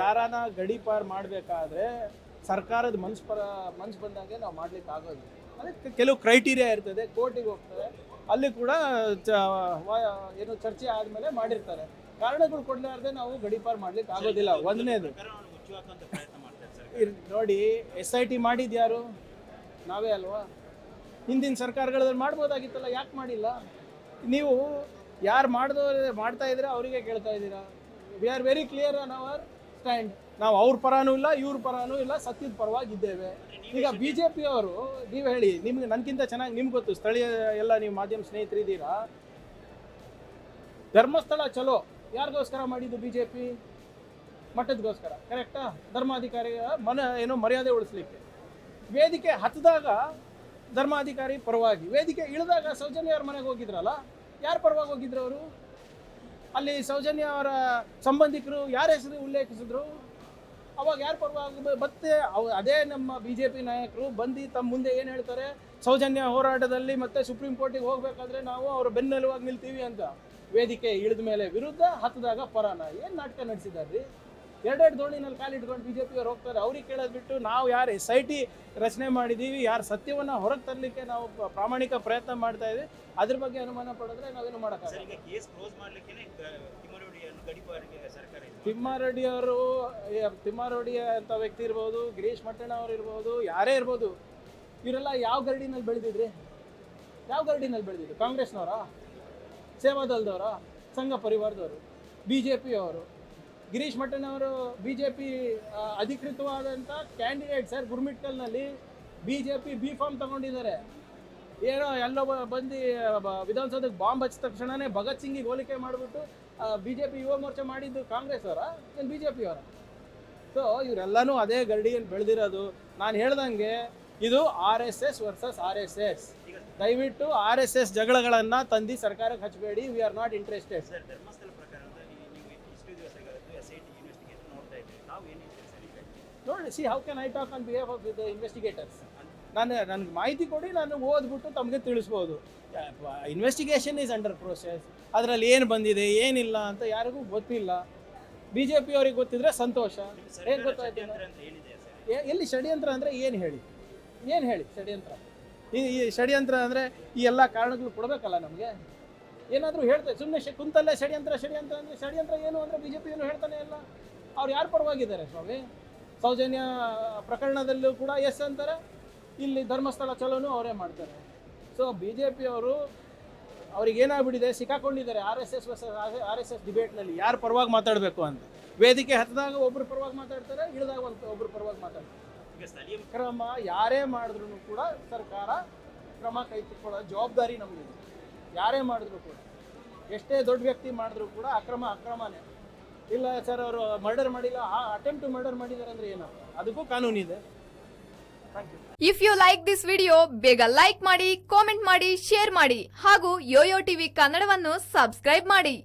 ಯಾರಾನ ಗಡಿ ಪಾರ್ ಮಾಡಬೇಕಾದ್ರೆ ಸರ್ಕಾರದ ಮನ್ಸು ಪರ, ಮನ್ಸು ಬಂದಂಗೆ ನಾವು ಮಾಡ್ಲಿಕ್ಕೆ ಆಗೋದು ಅದಕ್ಕೆ ಕೆಲವು ಕ್ರೈಟೀರಿಯಾ ಇರ್ತದೆ, ಕೋರ್ಟಿಗೆ ಹೋಗ್ತದೆ ಅಲ್ಲಿ ಕೂಡ ಏನು ಚರ್ಚೆ ಆದಮೇಲೆ ಮಾಡಿರ್ತಾರೆ. ಕಾರಣಗಳು ಕೊಡಲಾರ್ದೆ ನಾವು ಗಡಿ ಪಾರ್ ಮಾಡ್ಲಿಕ್ಕೆ ಆಗೋದಿಲ್ಲ. ಒಂದನೇದು ನೋಡಿ, ಎಸ್ ಐ ಟಿ ಮಾಡಿದ್ಯಾರು? ನಾವೇ ಅಲ್ವಾ? ಹಿಂದಿನ ಸರ್ಕಾರಗಳಲ್ಲಿ ಮಾಡ್ಬೋದಾಗಿತ್ತಲ್ಲ, ಯಾಕೆ ಮಾಡಿಲ್ಲ? ನೀವು ಯಾರು ಮಾಡಿದವ್ರು ಮಾಡ್ತಾ ಇದ್ರೆ ಅವರಿಗೆ ಕೇಳ್ತಾ ಇದ್ದೀರಾ? We are very clear on our. Stand ನಾವು ಅವ್ರ ಪರಾನೂ ಇಲ್ಲ, ಇವ್ರ ಪರಾನೂ ಇಲ್ಲ, ಸತ್ಯದ ಪರವಾಗಿದ್ದೇವೆ. ಈಗ ಬಿ ಜೆ ಪಿಯವರು ನೀವು ಹೇಳಿ, ನಿಮ್ಗೆ ನನಗಿಂತ ಚೆನ್ನಾಗಿ ನಿಮ್ಗೆ ಗೊತ್ತು, ಸ್ಥಳೀಯ ಎಲ್ಲ ನೀವು ಮಾಧ್ಯಮ ಸ್ನೇಹಿತರಿದ್ದೀರಾ ಧರ್ಮಸ್ಥಳ ಚಲೋ, ಯಾರಿಗೋಸ್ಕರ ಮಾಡಿದ್ದು ಬಿ ಜೆ ಮಠದಗೋಸ್ಕರ ಕರೆಕ್ಟಾ ಧರ್ಮಾಧಿಕಾರಿ ಮನ, ಏನೋ ಮರ್ಯಾದೆ ಉಳಿಸ್ಲಿಕ್ಕೆ. ವೇದಿಕೆ ಹತ್ತಿದಾಗ ಧರ್ಮಾಧಿಕಾರಿ ಪರವಾಗಿ, ವೇದಿಕೆ ಇಳಿದಾಗ ಸೌಜನ್ಯ ಅವ್ರ ಮನೆಗೆ ಹೋಗಿದ್ರಲ್ಲ, ಯಾರು ಪರವಾಗಿ ಹೋಗಿದ್ರು ಅವರು? ಅಲ್ಲಿ ಸೌಜನ್ಯ ಅವರ ಸಂಬಂಧಿಕರು ಯಾರ ಹೆಸರು ಉಲ್ಲೇಖಿಸಿದ್ರು? ಅವಾಗ ಯಾರು ಪರವಾಗಿ ಮತ್ತೆ ಅದೇ ನಮ್ಮ ಬಿ ಜೆ ಪಿ ನಾಯಕರು ಬಂದು ತಮ್ಮ ಮುಂದೆ ಏನು ಹೇಳ್ತಾರೆ? ಸೌಜನ್ಯ ಹೋರಾಟದಲ್ಲಿ ಮತ್ತೆ ಸುಪ್ರೀಂ ಕೋರ್ಟಿಗೆ ಹೋಗಬೇಕಾದ್ರೆ ನಾವು ಅವ್ರ ಬೆನ್ನೆಲುವಾಗಿ ನಿಲ್ತೀವಿ ಅಂತ ವೇದಿಕೆ ಇಳಿದ ಮೇಲೆ ವಿರುದ್ಧ ಹತ್ತದಾಗ ಪರಾನ. ಏನು ನಾಟಕ ನಡೆಸಿದಾರ್ರಿ? ಎರಡೆರಡು ದೋಣಿನಲ್ಲಿ ಕಾಲಿಟ್ಕೊಂಡು ಬಿ ಜೆ ಪಿಯವ್ರು ಹೋಗ್ತಾರೆ. ಅವ್ರಿಗೆ ಕೇಳೋದು ಬಿಟ್ಟು ನಾವು ಯಾರು ಎಸ್ ಐ ಟಿ ರಚನೆ ಮಾಡಿದ್ದೀವಿ ಯಾರು ಸತ್ಯವನ್ನು ಹೊರಗೆ ತರಲಿಕ್ಕೆ ನಾವು ಪ್ರಾಮಾಣಿಕ ಪ್ರಯತ್ನ ಮಾಡ್ತಾ ಇದ್ದೀವಿ ಅದ್ರ ಬಗ್ಗೆ ಅನುಮಾನ ಪಡಿದ್ರೆ ನಾವೇನು ಮಾಡೋಕ್ಕಾಗಲ್ಲ. ತಿಮ್ಮಾರೆಡ್ಡಿ ಅವರು ತಿಮ್ಮಾರೆಡ್ಡಿ ಅಂತ ವ್ಯಕ್ತಿ ಇರ್ಬೋದು ಗಿರೀಶ್ ಮಟ್ಟಣ್ಣ ಅವ್ರು ಇರ್ಬೋದು ಯಾರೇ ಇರ್ಬೋದು ಇವರೆಲ್ಲ ಯಾವ ಗರಡಿನಲ್ಲಿ ಬೆಳೆದಿದ್ರಿ? ಯಾವ ಗರಡಿನಲ್ಲಿ ಬೆಳೆದಿದ್ರು ಕಾಂಗ್ರೆಸ್ನವರ? ಸೇವಾದಲ್ದವರ ಸಂಘ ಪರಿವಾರದವರು? ಬಿ ಜೆ ಪಿಯವರು ಗಿರೀಶ್ ಮಟ್ಟಣ್ಣವರು ಬಿ ಜೆ ಪಿ ಅಧಿಕೃತವಾದಂಥ candidate sir ಗುರ್ಮಿಟ್ಕಲ್ನಲ್ಲಿ B J P B form ತಗೊಂಡಿದ್ದಾರೆ. ಏನೋ ಎಲ್ಲೋ ಬಂದು ವಿಧಾನಸೌಧಕ್ಕೆ ಬಾಂಬ್ ಹಚ್ಚಿದ ತಕ್ಷಣವೇ ಭಗತ್ ಸಿಂಗಿಗೆ ಹೋಲಿಕೆ ಮಾಡಿಬಿಟ್ಟು B J P Yuva Morcha ಮಾಡಿದ್ದು ಕಾಂಗ್ರೆಸ್ ಅವರ? ಏನು ಬಿ ಜೆ ಪಿ ಅವರ? ಸೊ ಇವರೆಲ್ಲನೂ ಅದೇ ಗರಡಿಯಲ್ಲಿ ಬೆಳೆದಿರೋದು. ನಾನು ಹೇಳ್ದಂಗೆ ಇದು R S S versus R S S ದಯವಿಟ್ಟು ಆರ್ ಎಸ್ ಎಸ್ ಜಗಳಗಳನ್ನು ತಂದು ಸರ್ಕಾರಕ್ಕೆ ಹಚ್ಚಬೇಡಿ ವಿ ಆರ್ ನಾಟ್ ಇಂಟ್ರೆಸ್ಟೆಡ್ ನೋಡಿ see how can I talk on behave of the investigators ನಾನು ನನಗೆ ಮಾಹಿತಿ ಕೊಡಿ ನಾನು ಓದ್ಬಿಟ್ಟು ತಮಗೆ ತಿಳಿಸ್ಬೋದು. ಇನ್ವೆಸ್ಟಿಗೇಷನ್ ಈಸ್ ಅಂಡರ್ ಪ್ರೋಸೆಸ್ ಅದರಲ್ಲಿ ಏನು ಬಂದಿದೆ ಏನಿಲ್ಲ ಅಂತ ಯಾರಿಗೂ ಗೊತ್ತಿಲ್ಲ. ಬಿ ಜೆ ಪಿ ಅವ್ರಿಗೆ ಗೊತ್ತಿದ್ರೆ ಸಂತೋಷ. ಏನು ಗೊತ್ತಾಯ್ತು? ಎಲ್ಲಿ ಷಡ್ಯಂತ್ರ ಅಂದರೆ ಏನು ಹೇಳಿ? ಏನು ಹೇಳಿ ಷಡ್ಯಂತ್ರ? ಈ ಈ ಷಡ್ಯಂತ್ರ ಅಂದರೆ ಈ ಎಲ್ಲ ಕಾರಣಗಳು ಕೊಡಬೇಕಲ್ಲ ನಮಗೆ? ಏನಾದರೂ ಹೇಳ್ತಾರೆ ಸುಮ್ಮನೆ ಕುಂತಲ್ಲೇ ಷಡ್ಯಂತ್ರ ಷಡ್ಯಂತ್ರ ಅಂದರೆ ಷಡ್ಯಂತ್ರ ಏನು ಅಂದರೆ ಬಿ ಜೆ ಪಿ ಏನು ಹೇಳ್ತಾನೆ ಇಲ್ಲ ಅವ್ರು ಯಾರು ಪರವಾಗಿದ್ದಾರೆ ಸ್ವಾಮಿ? ಸೌಜನ್ಯ ಪ್ರಕರಣದಲ್ಲೂ ಕೂಡ ಎಸ್ ಅಂತಾರೆ, ಇಲ್ಲಿ ಧರ್ಮಸ್ಥಳ ಚಲೋನು ಅವರೇ ಮಾಡ್ತಾರೆ. ಸೊ ಬಿ ಜೆ ಪಿಯವರು ಅವ್ರಿಗೆ ಏನಾಗ್ಬಿಟ್ಟಿದೆ, ಸಿಕ್ಕಾಕೊಂಡಿದ್ದಾರೆ R S S R S S ಡಿಬೇಟ್ನಲ್ಲಿ ಯಾರು ಪರವಾಗಿ ಮಾತಾಡಬೇಕು ಅಂತ. ವೇದಿಕೆ ಹತ್ತಿದಾಗ ಒಬ್ರು ಪರವಾಗಿ ಮಾತಾಡ್ತಾರೆ, ಇಳಿದಾಗ ಒಂದು ಒಬ್ಬರು ಪರವಾಗಿ ಮಾತಾಡ್ತಾರೆ. ಕ್ರಮ ಯಾರೇ ಮಾಡಿದ್ರು ಕೂಡ ಸರ್ಕಾರ ಕ್ರಮ ಕೈಗೊಳ್ಳೋ ಜವಾಬ್ದಾರಿ ನಮಗಿದೆ ಯಾರೇ ಮಾಡಿದ್ರು ಕೂಡ. ಎಷ್ಟೇ ದೊಡ್ಡ ವ್ಯಕ್ತಿ ಮಾಡಿದ್ರು ಕೂಡ ಅಕ್ರಮ ಅಕ್ರಮನೇ. ಇಲ್ಲ ಸರ್, ಅವರು ಮರ್ಡರ್ ಮಾಡಿಲ್ಲ. ಅಟೆಂಪ್ಟ್ ಮರ್ಡರ್ ಮಾಡಿದ್ದಾರೆ ಅಂದ್ರೆ ಏನಪ್ಪ ಅದಕ್ಕೂ ಕಾನೂನು ಇದೆ. If you like this video ಬೇಗ ಲೈಕ್ ಮಾಡಿ ಕಾಮೆಂಟ್ ಮಾಡಿ ಶೇರ್ ಮಾಡಿ. ಹಾಗೂ ಯೋಯೋ ಟಿವಿ ಕನ್ನಡವನ್ನು ಸಬ್ಸ್ಕ್ರೈಬ್ ಮಾಡಿ.